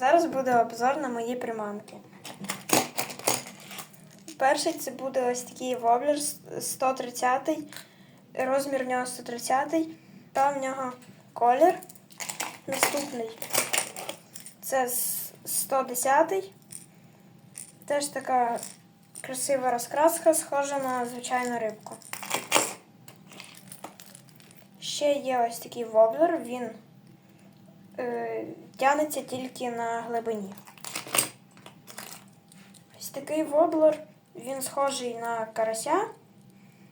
Зараз буде обзор на мої приманки. Перший це буде ось такий воблер 130 розмір в нього 130 та в нього колір. Наступний це 110 Теж така красива розкраска, схожа на звичайну рибку. Ще є ось такий воблер, він е, тягнеться тільки на глибині. Ось такий воблер, він схожий на карася,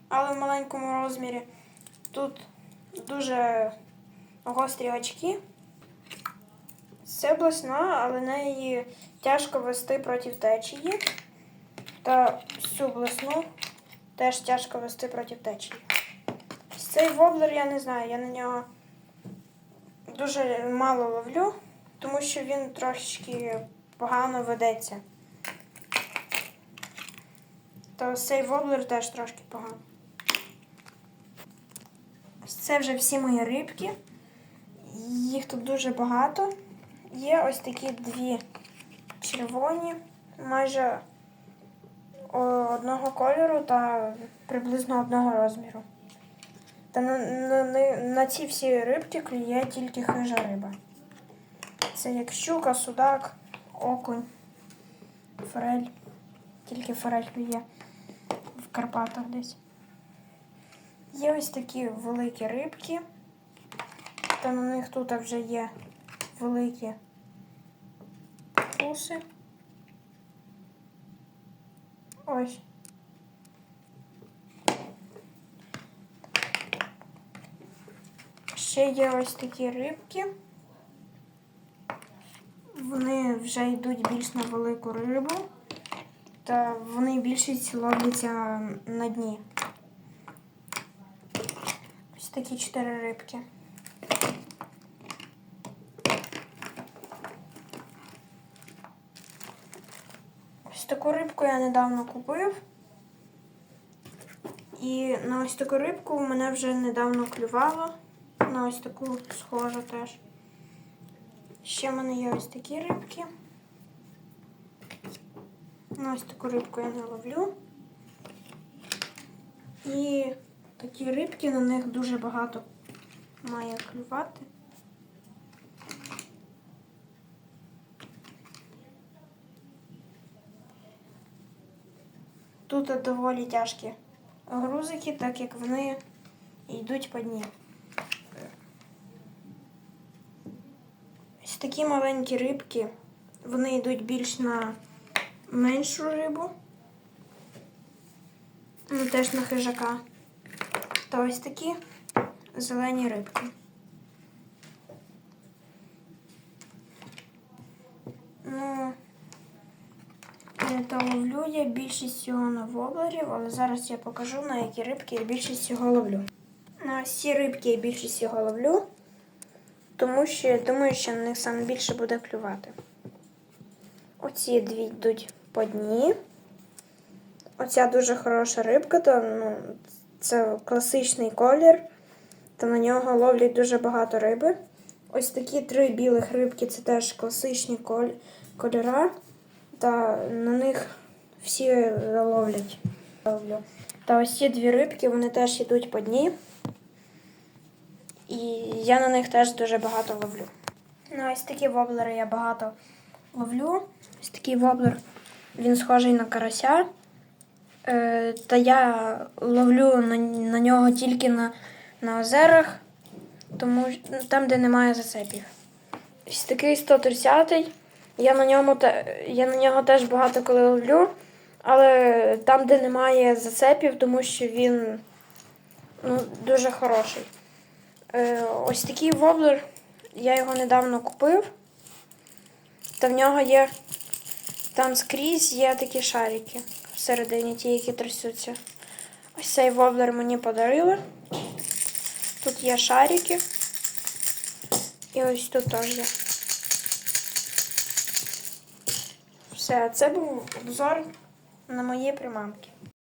але в маленькому розмірі. Тут дуже гострі очки. Це блесна, але неї тяжко вести проти течії. Та всю блесну теж тяжко вести проти течії. Цей воблер, я не знаю, я на нього дуже мало ловлю, тому що він трошечки погано ведеться. То цей воблер теж трошки погано. Це вже всі мої рибки. Їх тут дуже багато. Є ось такі дві червоні, майже одного кольору та приблизно одного розміру. Та на, на, на, на ці всі рибки клює тільки хижа риба. Це як щука, судак, окунь, форель. Тільки форель клює в Карпатах десь. Є ось такі великі рибки. Та на них тут вже є великі куси. Ось. Ще є ось такі рибки. Вони вже йдуть більш на велику рибу, та вони більшість ловляться на дні. Ось такі чотири рибки. Ось таку рибку я недавно купив. І на ось таку рибку мене вже недавно клювало. На ось таку схожу теж. Ще в мене є ось такі рибки. На ось таку рибку я не ловлю. І такі рибки, на них дуже багато має клювати. Тут доволі тяжкі грузики, так як вони йдуть по дні. Такі маленькі рибки, вони йдуть більш на меншу рибу, ну теж на хижака. Та ось такі зелені рибки. Ну, то ловлю я більшість цього на воблерів, але зараз я покажу, на які рибки я більшість цього ловлю. На всі рибки я більшість цього ловлю, тому що я думаю, що на них саме більше буде клювати. Оці дві йдуть по дні. Оця дуже хороша рибка, то ну, це класичний колір, та на нього ловлять дуже багато риби. Ось такі три білих рибки це теж класичні коль... кольора, та на них всі ловлять. Та ось ці дві рибки вони теж йдуть по дні. І я на них теж дуже багато ловлю. Ну, ось такі воблери я багато ловлю. Ось такий воблер, він схожий на карася. Е, та я ловлю на, на нього тільки на, на озерах, тому ну, там, де немає зацепів. Ось такий 130 я на ньому я на нього теж багато коли ловлю, але там, де немає зацепів, тому що він ну, дуже хороший. Е, ось такий воблер, я його недавно купив. Та в нього є там скрізь є такі шарики всередині, ті, які трясуться. Ось цей воблер мені подарили. Тут є шарики. І ось тут теж є. Все, це був обзор на мої приманки.